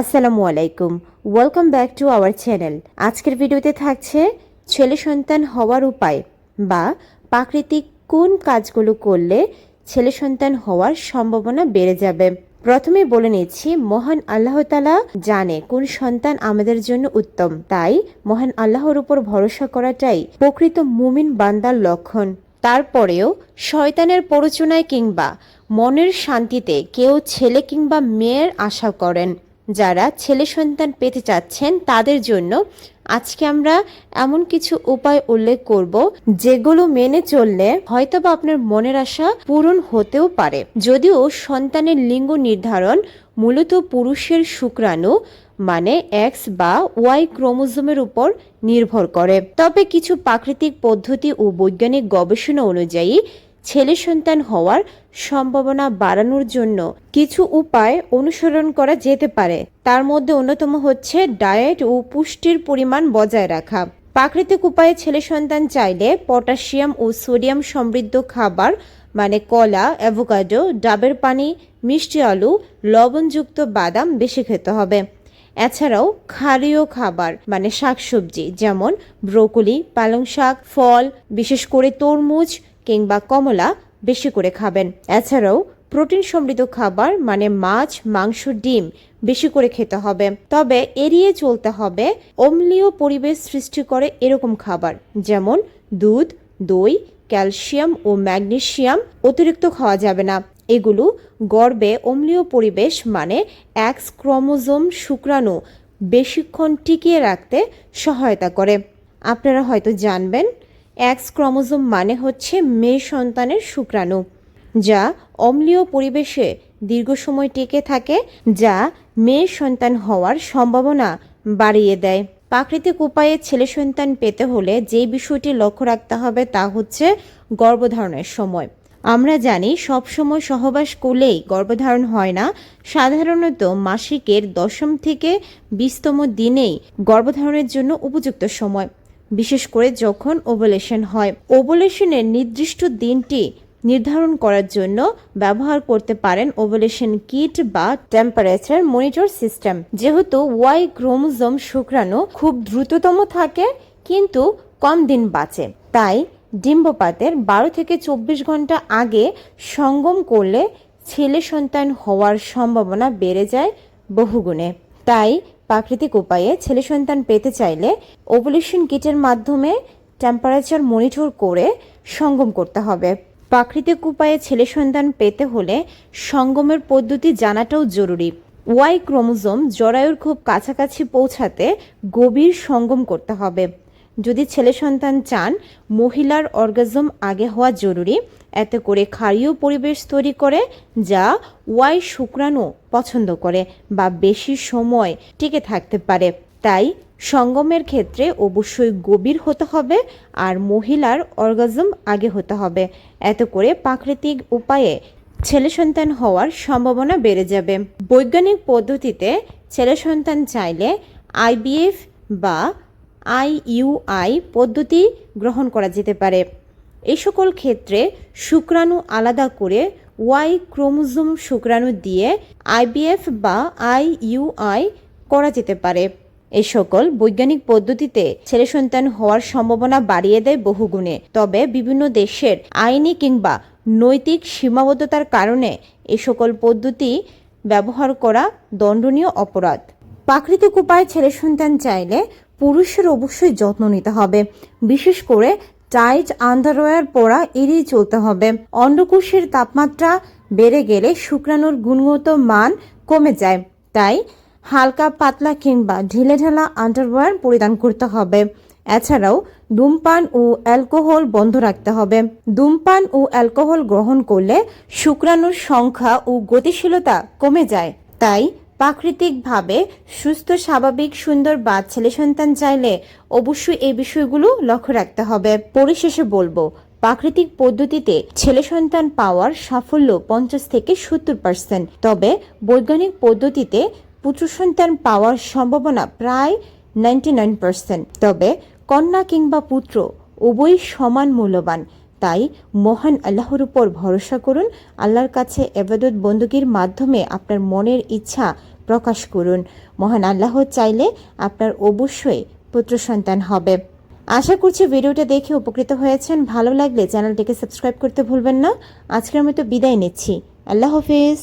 আসসালামু আলাইকুম। Welcome back to our channel আজকের ভিডিওতে থাকছে ছেলে সন্তান হওয়ার উপায় বা প্রাকৃতিক কোন কাজগুলো করলে ছেলে সন্তান হওয়ার সম্ভাবনা বেড়ে যাবে। প্রথমে বলে নিচ্ছি, মহান আল্লাহ তালা জানে কোন সন্তান আমাদের জন্য উত্তম। তাই মহান আল্লাহর উপর ভরসা করাটাই প্রকৃত মুমিন বান্দার লক্ষণ। তারপরেও শয়তানের প্ররোচনায় কিংবা মনের শান্তিতে কেউ ছেলে কিংবা মেয়ের আশা করেন। যারা ছেলে সন্তান পেতে চাচ্ছেন, তাদের জন্য আজকে আমরা এমন কিছু উপায় উল্লেখ করব যেগুলো মেনে চললে হয়তোবা আপনার মনের আশা পূরণ হতেও পারে। যদিও সন্তানের লিঙ্গ নির্ধারণ মূলত পুরুষের শুক্রাণু মানে এক্স বা ওয়াই ক্রোমোজোমের উপর নির্ভর করে। তবে কিছু প্রাকৃতিক পদ্ধতি ও বৈজ্ঞানিক গবেষণা অনুযায়ী ছেলে সন্তান হওয়ার সম্ভাবনা বাড়ানোর জন্য কিছু উপায় অনুসরণ করা যেতে পারে। তার মধ্যে অন্যতম হচ্ছে ডায়েট ও পুষ্টির পরিমাণ বজায় রাখা। প্রাকৃতিক উপায়ে ছেলে সন্তান চাইলে পটাশিয়াম ও সোডিয়াম সমৃদ্ধ খাবার মানে কলা, অ্যাভোকাডো, ডাবের পানি, মিষ্টি আলু, লবণযুক্ত বাদাম বেশি খেতে হবে। এছাড়াও ক্ষারীয় খাবার মানে শাকসবজি যেমন ব্রোকলি পালং শাক ফল, বিশেষ করে তরমুজ কিংবা কমলা বেশি করে খাবেন। এছাড়াও প্রোটিন সমৃদ্ধ খাবার মানে মাছ, মাংস, ডিম বেশি করে খেতে হবে। তবে এড়িয়ে চলতে হবে, অম্লীয় পরিবেশ সৃষ্টি করে এরকম খাবার, যেমন দুধ, দই, ক্যালসিয়াম ও ম্যাগনেসিয়াম। অতিরিক্ত খাওয়া যাবে না। এগুলো গর্বে অম্লীয় পরিবেশ মানে এক্স ক্রোমোজোম শুক্রাণু বেশিক্ষণ টিকিয়ে রাখতে সহায়তা করে। আপনারা হয়তো জানবেন এক্স ক্রোমোজোম মানে হচ্ছে মেয়ে সন্তানের শুক্রাণু, যা অম্লীয় পরিবেশে দীর্ঘ সময় টিকে থাকে, যা মেয়ে সন্তান হওয়ার সম্ভাবনা বাড়িয়ে দেয়। প্রাকৃতিক উপায়ে ছেলে সন্তান পেতে হলে যে বিষয়টি লক্ষ্য রাখতে হবে তা হচ্ছে গর্ভধারণের সময়। আমরা জানি সব সময় সহবাস করলেই গর্ভধারণ হয় না। সাধারণত মাসিকের দশম থেকে বিশতম দিনেই গর্ভধারণের জন্য উপযুক্ত সময়। বিশেষ করে যখন ওভুলেশন হয়। ওভুলেশনের নির্দিষ্ট দিনটি নির্ধারণ করার জন্য ব্যবহার করতে পারেন ওভুলেশন কিট বা টেম্পারেচার মনিটর সিস্টেম যেহেতু ওয়াই ক্রোমোজোম শুক্রাণু খুব দ্রুততম থাকে, কিন্তু কম দিন বাঁচে। তাই ডিম্বপাতের বারো থেকে চব্বিশ ঘণ্টা আগে সঙ্গম করলে ছেলে সন্তান হওয়ার সম্ভাবনা বেড়ে যায় বহুগুণে। তাই প্রাকৃতিক উপায়ে ছেলে সন্তান পেতে চাইলে ওভুলেশন কিটের মাধ্যমে টেম্পারেচার মনিটর করে সঙ্গম করতে হবে। প্রাকৃতিক উপায়ে ছেলে সন্তান পেতে হলে সঙ্গমের পদ্ধতি জানাটাও জরুরি। ওয়াই ক্রোমোজোম জরায়ুর খুব কাছাকাছি পৌঁছাতে গভীর সঙ্গম করতে হবে। যদি ছেলে সন্তান চান, মহিলার অর্গাজম আগে হওয়া জরুরি। এতে করে ক্ষারীয় পরিবেশ তৈরি করে, যা ওয়াই শুক্রাণু পছন্দ করে বা বেশি সময় টিকে থাকতে পারে। তাই সঙ্গমের ক্ষেত্রে অবশ্যই গভীর হতে হবে আর মহিলার অর্গাজম আগে হতে হবে। এতে করে প্রাকৃতিক উপায়ে ছেলে সন্তান হওয়ার সম্ভাবনা বেড়ে যাবে। বৈজ্ঞানিক পদ্ধতিতে ছেলে সন্তান চাইলে আইবিএফ বা আইইউআই পদ্ধতি গ্রহণ করা যেতে পারে। এই সকল ক্ষেত্রে শুক্রাণু আলাদা করে ওয়াই ক্রোমোজোম শুক্রাণু দিয়ে আইবিএফ বা আইইউআই করা যেতে পারে। এই সকল বৈজ্ঞানিক পদ্ধতিতে ছেলে সন্তান হওয়ার সম্ভাবনা বাড়িয়ে দেয় বহুগুণে। তবে বিভিন্ন দেশের আইনি কিংবা নৈতিক সীমাবদ্ধতার কারণে এই সকল পদ্ধতি ব্যবহার করা দণ্ডনীয় অপরাধ। প্রাকৃতিক উপায়ে ছেলে সন্তান চাইলে পুরুষের অবশ্যই যত্ন নিতে হবে। বিশেষ করে টাইট আন্ডারওয়্যার পরা এড়িয়ে চলতে হবে। অন্ডকোষের তাপমাত্রা বেড়ে গেলে শুক্রাণুর গুণগত মান কমে যায়। তাই হালকা, পাতলা কিংবা ঢিলে ঢালা আন্ডারওয়্যার পরিধান করতে হবে। এছাড়াও ধূমপান ও অ্যালকোহল বন্ধ রাখতে হবে। ধূমপান ও অ্যালকোহল গ্রহণ করলে শুক্রাণুর সংখ্যা ও গতিশীলতা কমে যায়। তাই প্রাকৃতিকভাবে সুস্থ, স্বাভাবিক, সুন্দর বা ছেলে সন্তান চাইলে অবশ্যই এই বিষয়গুলো লক্ষ্য রাখতে হবে। পরিশেষে বলব, প্রাকৃতিক পদ্ধতিতে ছেলে সন্তান পাওয়ার সাফল্য পঞ্চাশ থেকে সত্তর পার্সেন্ট তবে বৈজ্ঞানিক পদ্ধতিতে পুত্র সন্তান পাওয়ার সম্ভাবনা প্রায় নাইনটি নাইন পার্সেন্ট তবে কন্যা কিংবা পুত্র উভয়ই সমান মূল্যবান। তাই মহান আল্লাহর উপর ভরসা করুন, আল্লাহর কাছে এবাদত বন্দুকির মাধ্যমে আপনার মনের ইচ্ছা প্রকাশ করুন। মহান আল্লাহ চাইলে আপনার অবশ্যই পুত্র সন্তান হবে। আশা করছি ভিডিওটা দেখে উপকৃত হয়েছেন। ভালো লাগলে চ্যানেলটিকে সাবস্ক্রাইব করতে ভুলবেন না। আজকের মতো বিদায় নিচ্ছি। আল্লাহ হাফিজ।